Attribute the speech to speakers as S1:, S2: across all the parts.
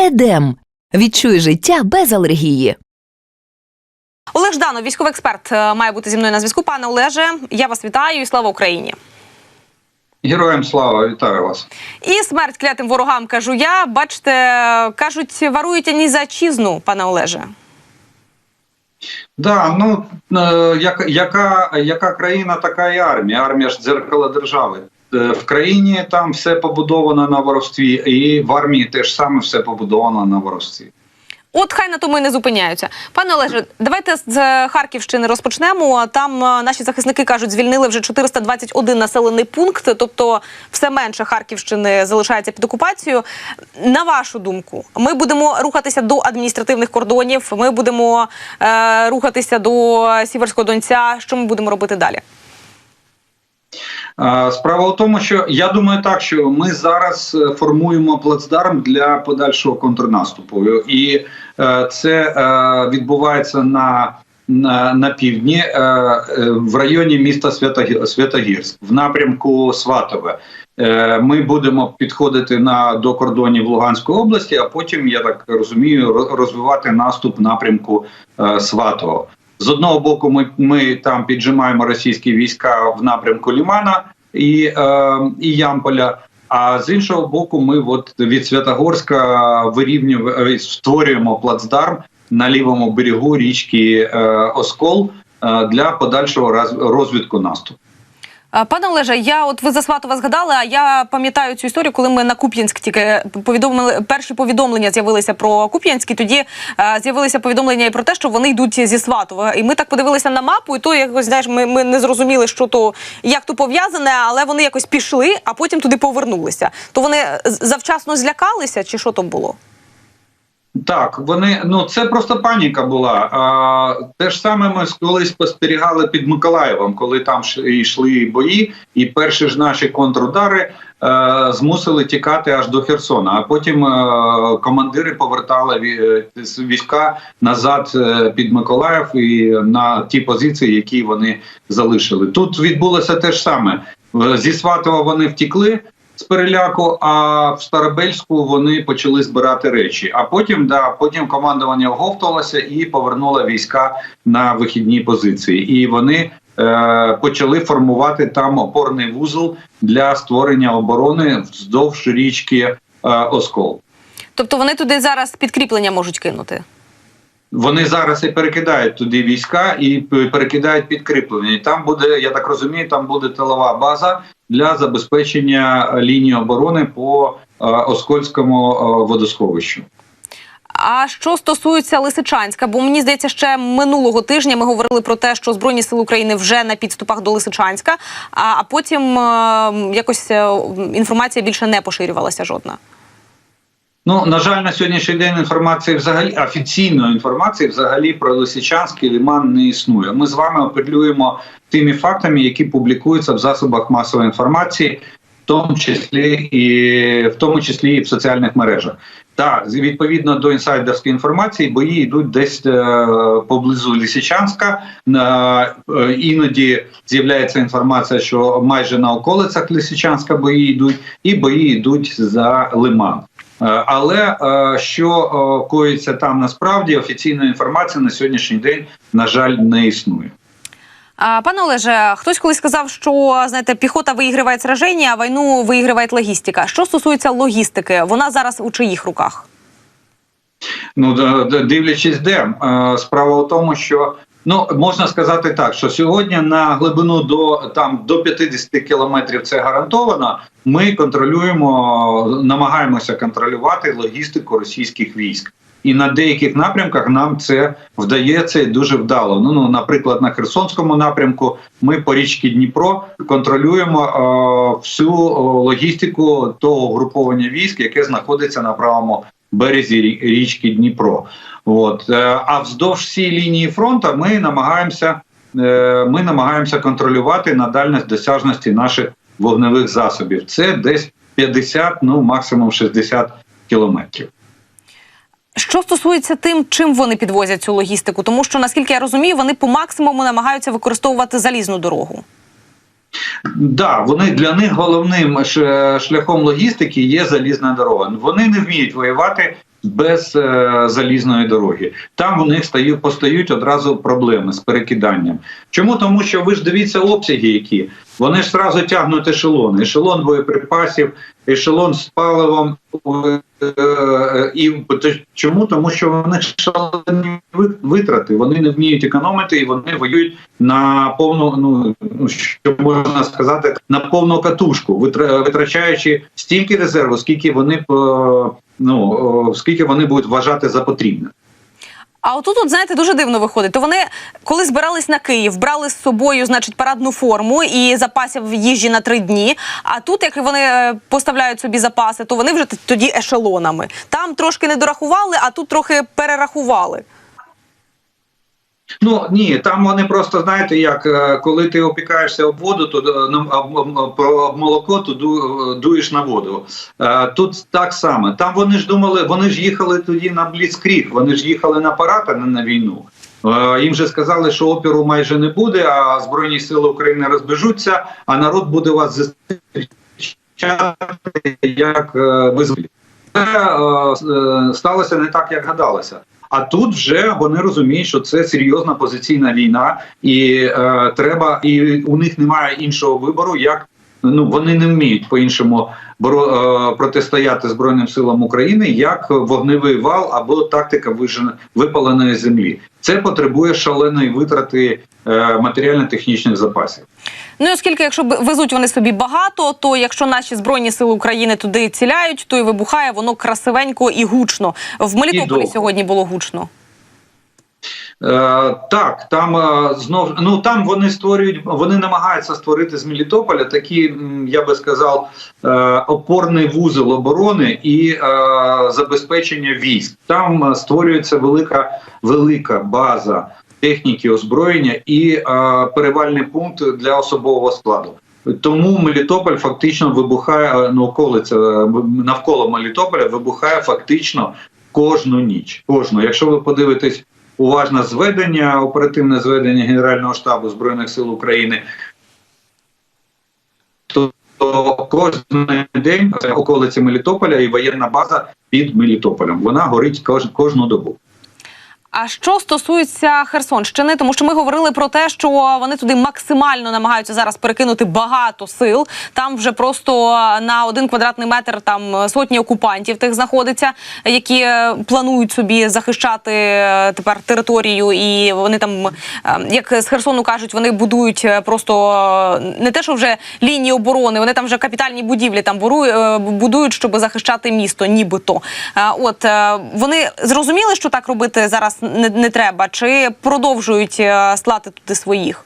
S1: Едем. Відчуй життя без алергії.
S2: Олег Жданов, військовий експерт, е, має бути зі мною на зв'язку. Пане Олеже, я вас вітаю і слава Україні.
S3: Героям слава, вітаю вас.
S2: І смерть клятим ворогам кажу я. Бачите, кажуть, варують ані за чізну, пане Олеже.
S3: Да, ну е, як, яка, яка країна, така і армія. Армія ж дзеркало держави. Е, В країні там все побудовано на воровстві, і в армії теж саме все побудовано на воровстві.
S2: От хай на тому і не зупиняються. Пане Олеже, давайте з Харківщини розпочнемо. Там е, наші захисники кажуть, звільнили вже 421 населений пункт, тобто все менше Харківщини залишається під окупацією. На вашу думку, ми будемо рухатися до адміністративних кордонів. Ми будемо е, рухатися до Сіверського Донця. Що ми будемо робити далі?
S3: Справа в тому, що я думаю так, що ми зараз е, формуємо плацдарм для подальшого контрнаступу, і е, це е, відбувається на, на, на півдні в районі міста Святогі- Святогірськ, в напрямку Сватове. Ми будемо підходити на до кордонів Луганської області, а потім, я так розумію, розвивати наступ напрямку Сватового. З одного боку, ми, ми там піджимаємо російські війська в напрямку Лімана і, е, і Ямполя. А з іншого боку, ми от від Святогорська вирівнюємо створюємо плацдарм на лівому берегу річки е, Оскол е, для подальшого розвитку наступу.
S2: Е, Пане Олеже, я от ви за Сватова згадали, а я пам'ятаю цю історію, коли ми на Куп'янськ тільки повідомили перші повідомлення з'явилися про Куп'янськ, і тоді е, з'явилися повідомлення і про те, що вони йдуть зі Сватова. І ми так подивилися на мапу, і то якось знаєш, ми, ми не зрозуміли, що то як то пов'язане, але вони якось пішли, а потім туди повернулися. То вони завчасно злякалися, чи що то було?
S3: Так, вони ну це просто паніка була. А, те ж саме ми колись спостерігали під Миколаєвом, коли там йшли бої, і перші ж наші контрудари е, змусили тікати аж до Херсона. А потім е, командири повертали е, війська назад під Миколаїв і на ті позиції, які вони залишили. Тут відбулося те ж саме. Зі Сватова вони втікли з переляку, а в Старобельську вони почали збирати речі. А потім, да, потім командування оговталося і повернуло війська на вихідні позиції. І вони е, почали формувати там опорний вузол для створення оборони вздовж річки е, Оскол.
S2: Тобто вони туди зараз підкріплення можуть кинути.
S3: Вони зараз і перекидають туди війська і перекидають підкріплення. І там буде, я так розумію, там буде тилова база для забезпечення е, лінії оборони по е, Оскольському е, водосховищу.
S2: А що стосується Лисичанська, бо мені здається, ще минулого тижня ми говорили про те, що Збройні сили України вже на підступах до Лисичанська, а, потім якось інформація більше не поширювалася жодна.
S3: Ну на жаль, на сьогоднішній день інформації взагалі офіційної інформації взагалі про Лисичанський лиман не існує. Ми з вами апелюємо тими фактами, які публікуються в засобах масової інформації, в тому числі і в тому числі і в соціальних мережах. Так, відповідно до інсайдерської інформації, бої йдуть десь е, поблизу Лисичанська. На е, іноді з'являється інформація, що майже на околицях Лисичанська бої йдуть, і бої йдуть за лиман. Е, Але е, що е, коїться там насправді офіційної інформації на сьогоднішній день, на жаль, не існує.
S2: Пане Олеже, хтось колись сказав, що знаєте, піхота виіграє сраження, а війну виіграє логістика. Що стосується логістики, вона зараз у чиїх руках?
S3: Ну дивлячись, де справа в тому, що ну можна сказати так, що сьогодні на глибину до там до 50 кілометрів це гарантовано. Ми контролюємо, намагаємося контролювати логістику російських військ. І на деяких напрямках нам це вдається і дуже вдало. Ну, ну наприклад, на Херсонському напрямку ми по річці Дніпро контролюємо е, всю логістику того угруповання військ, яке знаходиться на правому березі рі- річки Дніпро. От е, а вздовж всієї лінії фронту ми намагаємося, е, ми намагаємося контролювати на дальність досяжності наших вогневих засобів. Це десь 50, ну максимум 60 кілометрів.
S2: Що стосується тим, чим вони підвозять цю логістику, тому що наскільки я розумію, вони по максимуму намагаються використовувати залізну дорогу.
S3: Да, вони для них головним шляхом логістики є залізна дорога. Вони не вміють воювати без е, залізної дороги. Там у них стають постають одразу проблеми з перекиданням. Чому? Тому що ви ж дивіться обсяги, які вони ж зразу тягнуть ешелон, ешелон боєприпасів, ешелон з паливом. е, І чому? Тому що вони шалені витрати, вони не вміють економити і вони воюють на повну, ну ну, що можна сказати, на повну катушку, витрачаючи стільки резерву, скільки вони е, ну е, скільки вони будуть вважати за потрібне.
S2: А отут, от, знаєте, дуже дивно виходить. То вони, коли збирались на Київ, брали з собою, значить, парадну форму і запасів їжі на три дні. А тут, як вони е, поставляють собі запаси, то вони вже тоді ешелонами. Там трошки не дорахували, а тут трохи перерахували.
S3: Ну ні, там вони просто знаєте, як е, коли ти опікаєшся об воду, то е, ну, об молоко, то ду, дуєш на воду. Е, Тут так само. Там вони ж думали, вони ж їхали тоді на бліцкріг, вони ж їхали на парад, а не на війну. Е, Їм же сказали, що опіру майже не буде, а Збройні сили України розбіжуться, а народ буде вас зустрічати як е, визволі. Це е, е, сталося не так, як гадалося. А тут вже вони розуміють, що це серйозна позиційна війна, і е, треба, і у них немає іншого вибору, як ну вони не вміють по-іншому боро, е, протистояти Збройним силам України, як вогневий вал або тактика вижен- випаленої землі. Це потребує шаленої витрати е, матеріально-технічних запасів.
S2: Ну і оскільки, якщо везуть вони собі багато, то якщо наші збройні сили України туди ціляють, то і вибухає воно красивенько і гучно. В Мелітополі сьогодні було гучно.
S3: Е, так, там е, знов ну там вони створюють, вони намагаються створити з Мелітополя такий, я би сказав, е, опорний вузол оборони і забезпечення військ. Там створюється велика велика база техніки озброєння і перевальний пункт для особового складу. Тому Мелітополь фактично вибухає ну, околиця навколо Мелітополя вибухає фактично кожну ніч. Кожну, якщо ви подивитесь уважне зведення, оперативне зведення Генерального штабу збройних сил України. То, кожен день околиці Мелітополя і воєнна база під Мелітополем. Вона горить кож, кожну добу.
S2: А що стосується Херсонщини, тому що ми говорили про те, що вони туди максимально намагаються зараз перекинути багато сил. Там вже просто на один квадратний метр там сотні окупантів тих знаходиться, які е, планують собі захищати е, тепер територію, і вони там, е, як з Херсону кажуть, вони будують просто не те, що вже лінії оборони, вони там вже капітальні будівлі там будують, щоб захищати місто, нібито. От вони зрозуміли, що так робити зараз не, не треба, чи продовжують е, слати туди своїх?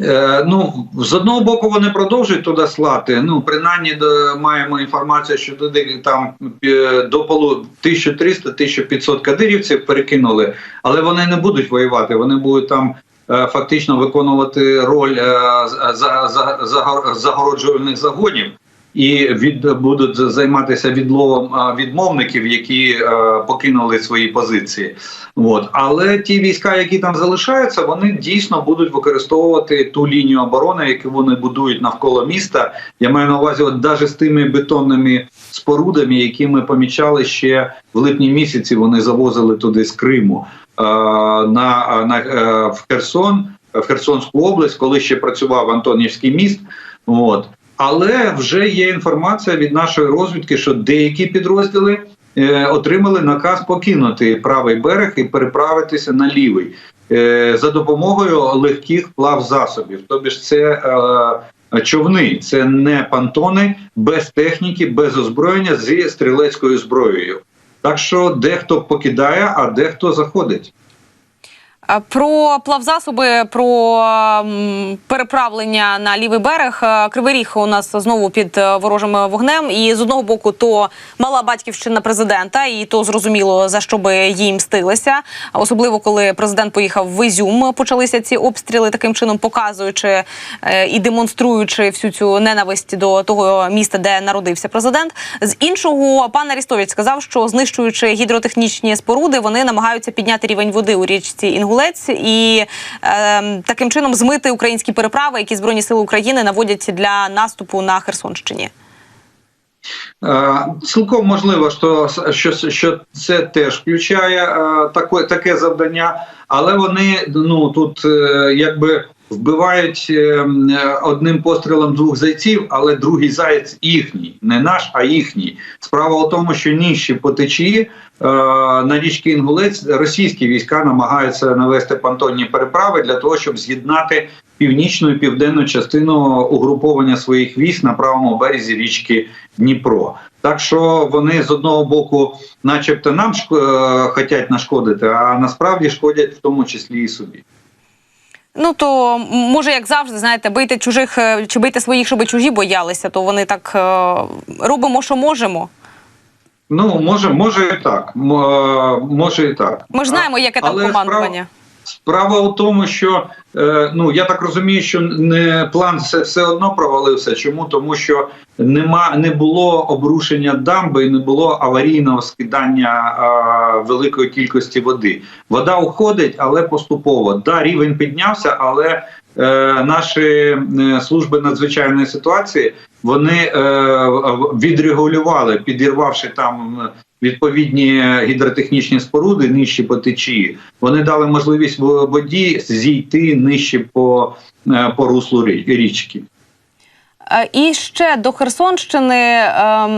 S3: Е, ну, з одного боку, вони продовжують туди слати. Ну, принаймні, до, маємо інформацію, що туди там е, до полу 1300-1500 кадирівців перекинули, але вони не будуть воювати. Вони будуть там е, фактично виконувати роль е, за, за, за, загороджувальних загонів. І від будуть займатися відловом відмовників, які покинули свої позиції. От але ті війська, які там залишаються, вони дійсно будуть використовувати ту лінію оборони, яку вони будують навколо міста. Я маю на увазі, от навіть з тими бетонними спорудами, які ми помічали ще в липні місяці. Вони завозили туди з Криму на, на е, в Херсон, в Херсонську область, коли ще працював Антонівський міст. От. Але вже є інформація від нашої розвідки, що деякі підрозділи е, отримали наказ покинути правий берег і переправитися на лівий е, за допомогою легких плавзасобів. Тобто ж це е, човни, це не пантони без техніки, без озброєння зі стрілецькою зброєю. Так що дехто покидає, а дехто заходить.
S2: Про плавзасоби, про переправлення на лівий берег. Кривий Ріг у нас знову під е, ворожим вогнем. І з одного боку, то мала батьківщина президента, і то зрозуміло за що би їй мстилися. Особливо коли президент поїхав в Ізюм, почалися ці обстріли, таким чином показуючи е, і демонструючи всю цю ненависть до того міста, де народився президент. З іншого пан Арістович сказав, що знищуючи гідротехнічні споруди, вони намагаються підняти рівень води у річці Інгулець і е, таким чином змити українські переправи, які збройні сили України наводять для наступу на Херсонщині.
S3: Е, Цілком можливо, що, що, що це теж включає е, таке, таке завдання, але вони ну тут е, якби вбивають одним пострілом двох зайців, але другий заєць їхній, не наш, а їхній. Справа у тому, що нижче по течії на річці Інгулець російські війська намагаються навести понтонні переправи для того, щоб з'єднати північну і південну частину угруповання своїх військ на правому березі річки Дніпро. Так що вони з одного боку, начебто, нам шк- е, хотять нашкодити, а насправді шкодять в тому числі і собі.
S2: Ну то може, як завжди, знаєте, бийте чужих е, чи бийте своїх, щоб чужі боялися, то вони так е, робимо, що можемо.
S3: Ну може, може і так. Може і так.
S2: Ми ж знаємо, яке там
S3: Але
S2: командування.
S3: Справа у тому, що е, ну я так розумію, що не план все, все одно провалився. Чому? Тому що нема не було обрушення дамби і не було аварійного скидання е, великої кількості води. Вода уходить, але поступово. Да, рівень піднявся, але е, наші е, служби надзвичайної ситуації вони е, відрегулювали, підірвавши там відповідні гідротехнічні споруди нижчі по течії. Вони дали можливість воді зійти нижче по, е, по руслу рі- річки.
S2: Е, І ще до Херсонщини е,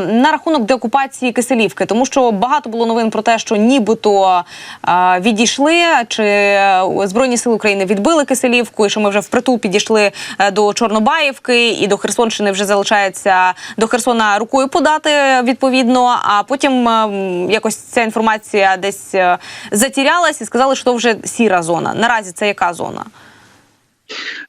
S2: на рахунок деокупації Киселівки, тому що багато було новин про те, що нібито е, відійшли, чи е, Збройні сили України відбили Киселівку, і що ми вже впритул підійшли до Чорнобаївки, і до Херсонщини вже залишається до Херсона рукою подати відповідно. А потім е, якось ця інформація десь затірялась і сказали, що то вже сіра зона. Наразі це яка зона?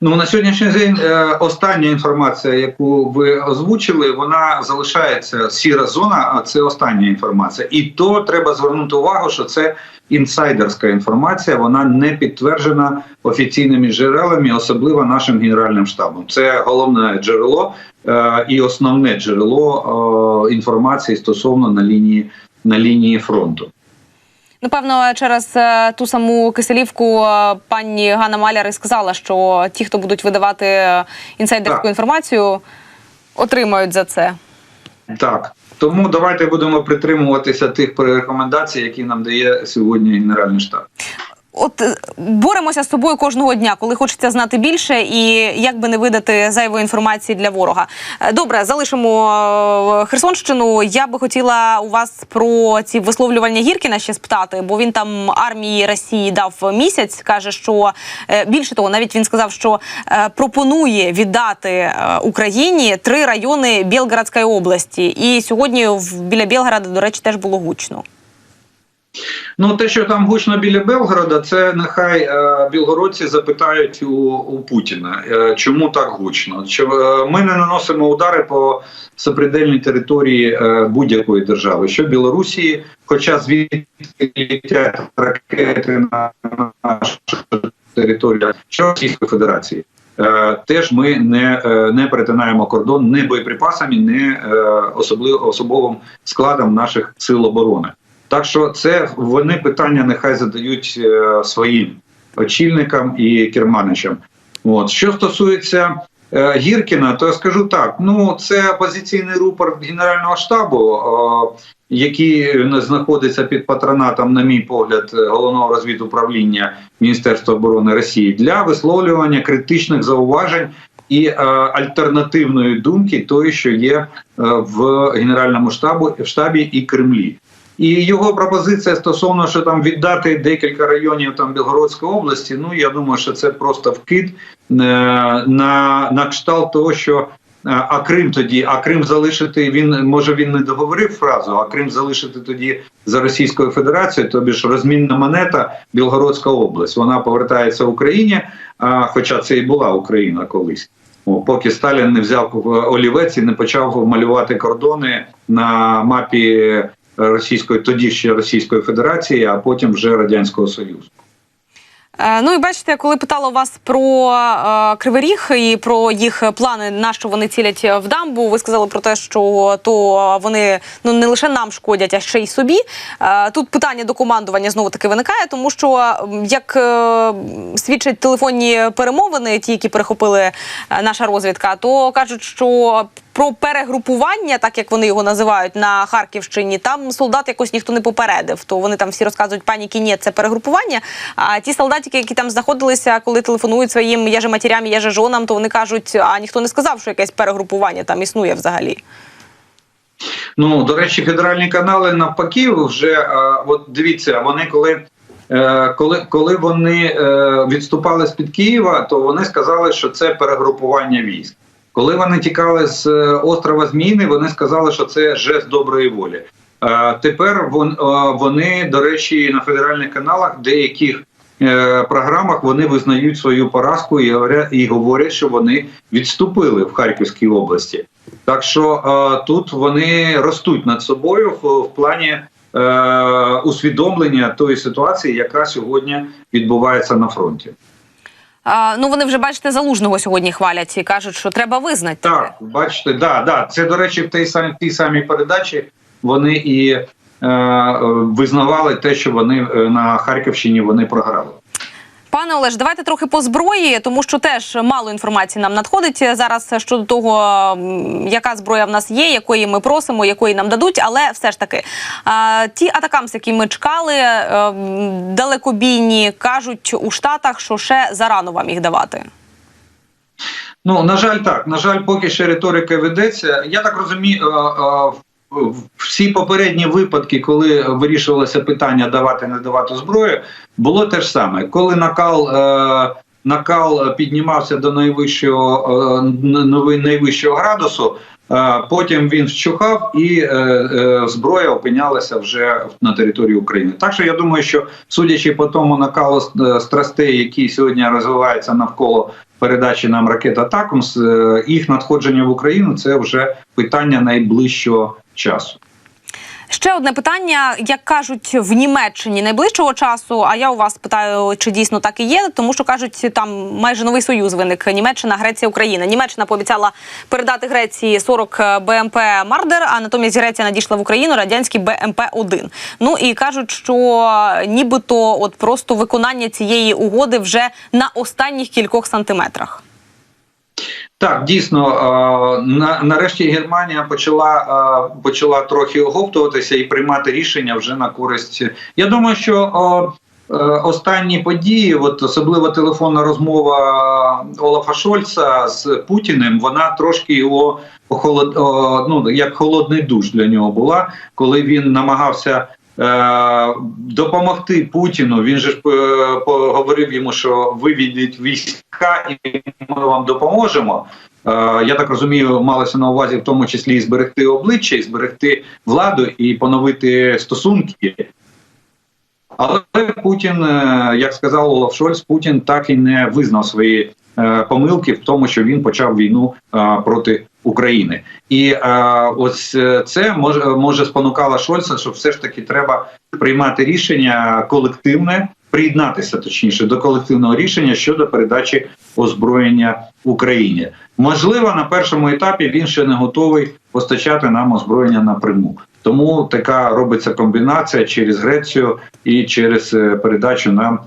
S3: Ну на сьогоднішній день е, остання інформація, яку ви озвучили, вона залишається сіра зона. А це остання інформація, і то треба звернути увагу, що це інсайдерська інформація. Вона не підтверджена офіційними джерелами, особливо нашим генеральним штабом. Це головне джерело е, і основне джерело е, інформації стосовно на лінії на лінії фронту.
S2: Напевно, через е, ту саму киселівку е, пані Ганна Маляр і сказала, що ті, хто будуть видавати е, інсайдерську
S3: Так.
S2: інформацію, отримають за це.
S3: Так. Тому давайте будемо притримуватися тих рекомендацій, які нам дає сьогодні Генеральний штаб.
S2: От е, боремося з собою кожного дня, коли хочеться знати більше, і як би не видати зайвої інформації для ворога. Е, Добре, залишимо е, Херсонщину. Я би хотіла у вас про ці висловлювання Гіркіна ще спитати, бо він там армії Росії дав місяць. каже, що більше того, навіть він сказав, що пропонує віддати Україні три райони Білгородської області. І сьогодні біля Білгорода, до речі, теж було гучно.
S3: Ну, те, що там гучно біля Белгорода, це нехай е, білгородці запитають у, у Путіна, е, чому так гучно. Чи, е, ми не наносимо удари по сопредельній території е, будь-якої держави, що Білорусі, хоча звідти літять ракети на нашу територію, що Російської Федерації. Е, Теж ми не, е, не перетинаємо кордон ні боєприпасами, ні е, особливо особовим складом наших сил оборони. Так що це вони питання нехай задають е, своїм очільникам і керманичам. От що стосується е, Гіркіна, то я скажу так: ну це опозиційний рупор Генерального штабу, е, який знаходиться під патронатом, на мій погляд, головного розвідуправління Міністерства оборони Росії для висловлювання критичних зауважень. І е, альтернативної думки тої, що є е, в генеральному штабу в штабі і Кремлі. І його пропозиція стосовно, що там віддати декілька районів там Білгородської області. Ну я думаю, що це просто вкид е, на, на кшталт того, що е, а Крим тоді, а Крим залишити він може він не договорив фразу, а Крим залишити тоді за Російською Федерацією, тобі ж розмінна монета Білгородська область. Вона повертається Україні, а, хоча це і була Україна колись. Поки Сталін не взяв олівець і не почав малювати кордони на мапі Російської тоді ще Російської Федерації, а потім вже Радянського Союзу.
S2: Е, Ну і бачите, коли питала вас про е, Кривий Ріг і про їх плани, на що вони цілять в дамбу, ви сказали про те, що то вони ну не лише нам шкодять, а ще й собі. Е, тут питання до командування знову таки виникає, тому що як свідчать телефонні перемовини, ті, які перехопили наша розвідка, то кажуть, що про перегрупування, так як вони його називають на Харківщині, там солдат якось ніхто не попередив. То вони там всі розказують паніки, ні, це перегрупування. А ті солдатики, які там знаходилися, коли телефонують своїм я же матерям, я же жонам, то вони кажуть, а ніхто не сказав, що якесь перегрупування там існує взагалі.
S3: Ну, до речі, федеральні канали навпаки вже е, от дивіться, вони коли. е, Коли, коли вони е, відступали з під Києва, то вони сказали, що це перегрупування військ. Коли вони тікали з е, острова Зміни, вони сказали, що це жест доброї волі. Е, тепер е, вони, до речі, на федеральних каналах деяких програмах вони визнають свою поразку і говорять, що вони відступили в Харківській області. Так що тут вони ростуть над собою в, плані усвідомлення тої ситуації, яка сьогодні відбувається на фронті.
S2: А, ну вони вже бачите, залужного сьогодні хвалять і кажуть, що треба визнати.
S3: Так, бачите, да, да. Це до речі, в тій самій тій самій передачі вони і е, визнавали те, що вони е, на Харківщині вони програли.
S2: Пане Олеж, давайте трохи по зброї, тому що теж мало інформації нам надходить зараз щодо того, яка зброя в нас є, якої ми просимо, якої нам дадуть. Але все ж таки, ті атакамси, які ми чекали, е, далекобійні, кажуть у Штатах, що ще зарано вам їх давати.
S3: Ну на жаль, так на жаль, поки ще риторика ведеться. Я так розумію, е, е, всі попередні випадки, коли вирішувалося питання давати не давати зброю, було те ж саме. Коли накал. е, Накал піднімався до найвищого е, найвищого градусу. е, Потім він вщухав, і е, зброя опинялася вже на території України. Так що я думаю, що судячи по тому накалу страстей, які сьогодні розвиваються навколо передачі нам ракет Атакамс, е, їх надходження в Україну це вже питання найближчого часу.
S2: Ще одне питання, як кажуть в Німеччині найближчого часу. А я у вас питаю, чи дійсно так і є, тому що кажуть, там майже новий союз виник Німеччина, Греція, Україна. Німеччина пообіцяла передати Греції 40 БМП Мардер, а натомість Греція надійшла в Україну радянський БМП 1 Ну і кажуть, що нібито от просто виконання цієї угоди вже на останніх кількох сантиметрах.
S3: Так, дійсно, е, нарешті Германія почала е, почала трохи оговтуватися і приймати рішення вже на користь. Я думаю, що е, останні події, от особливо телефонна розмова Олафа Шольца з Путіним, вона трошки його охолод, ну як холодний душ для нього була, коли він намагався. Е, Допомогти Путіну, він же ж е, говорив йому, що виведіть війська, і ми вам допоможемо. Е, Я так розумію, малося на увазі в тому числі і зберегти обличчя, і зберегти владу і поновити стосунки. Але Путін, як сказав Олаф Шольц, Путін так і не визнав свої помилки в тому, що він почав війну проти України. І е, ось е, це може, може спонукало Шольца, що все ж таки треба приймати рішення колективне, приєднатися точніше до колективного рішення щодо передачі озброєння Україні. Можливо, на першому етапі він ще не готовий постачати нам озброєння напряму. Тому така робиться комбінація через Грецію і через е, передачу нам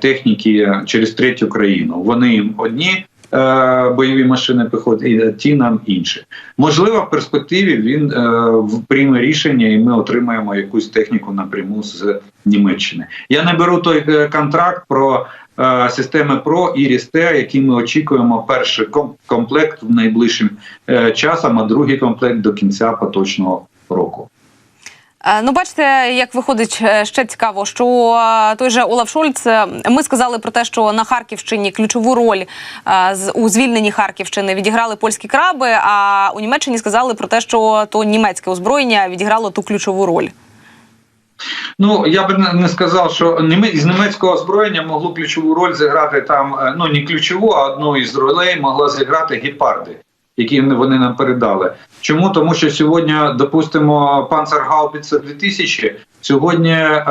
S3: техніки через третю країну. Вони одні е, бойові машини піхоти, ті нам інші. Можливо, в перспективі він е, прийме рішення, і ми отримаємо якусь техніку напряму з Німеччини. Я не беру той е, контракт про е, системи ПРО і РІСТЕ, який ми очікуємо перший комплект в найближчим часом, а другий комплект до кінця поточного року.
S2: Е, Ну, бачите, як виходить е, ще цікаво, що е, той же Олаф Шольц, ми сказали про те, що на Харківщині ключову роль у звільненні Харківщини відіграли польські краби. А у Німеччині сказали про те, що то німецьке озброєння відіграло ту ключову роль.
S3: Ну я би не- сказав, що з німецького озброєння могло ключову роль зіграти там. Ну не ключову, а одну із ролей могла зіграти гепарди, які вони нам передали. Чому? Тому що сьогодні, допустимо, Панцергаубіца 2000, Сьогодні е,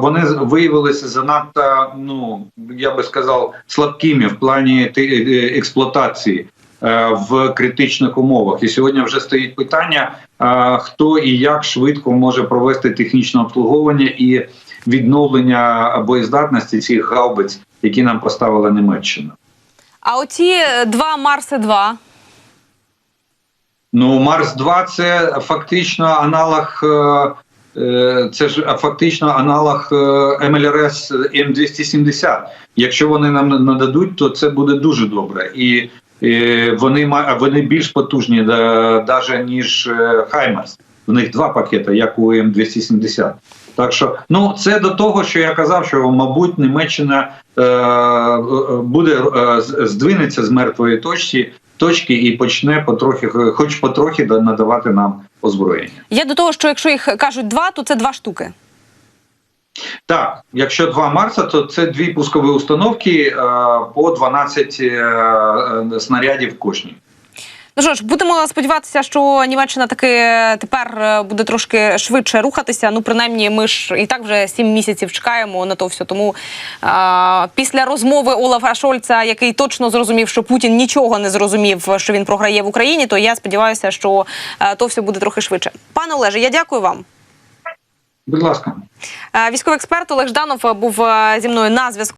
S3: вони виявилися занадто, ну я би сказав, слабкими в плані ти- е, експлуатації е, в критичних умовах. І сьогодні вже стоїть питання, е, хто і як швидко може провести технічне обслуговування і відновлення боєздатності цих гаубиць, які нам поставила Німеччина.
S2: А оці е, два Марси 2
S3: Ну, Марс 2 це фактично аналог. е, е, Це ж фактично аналог МЛРС М270. Якщо вони нам нададуть, то це буде дуже добре. І е, вони вони більш потужні навіть ніж Хаймерс. В них два пакети, як у М270. Так що, ну це до того, що я казав, що мабуть Німеччина е, буде е, здвинеться з мертвої точки, точки і почне потрохи, хоч потрохи надавати нам озброєння.
S2: Я до того, що якщо їх кажуть два, то це два штуки.
S3: Так, якщо два Марса, то це дві пускові установки е, по 12 е, е, снарядів кожній.
S2: Ну що ж, будемо сподіватися, що Німеччина таки тепер е, буде трошки швидше рухатися. Ну, принаймні, ми ж і так вже сім місяців чекаємо на то все. Тому а, після розмови Олафа Шольца, який точно зрозумів, що Путін нічого не зрозумів, що він програє в Україні, то я сподіваюся, що е, то все буде трохи швидше. Пане Олеже, я дякую вам.
S3: Будь ласка.
S2: Е, Військовий експерт Олег Жданов був е, зі мною на зв'язку.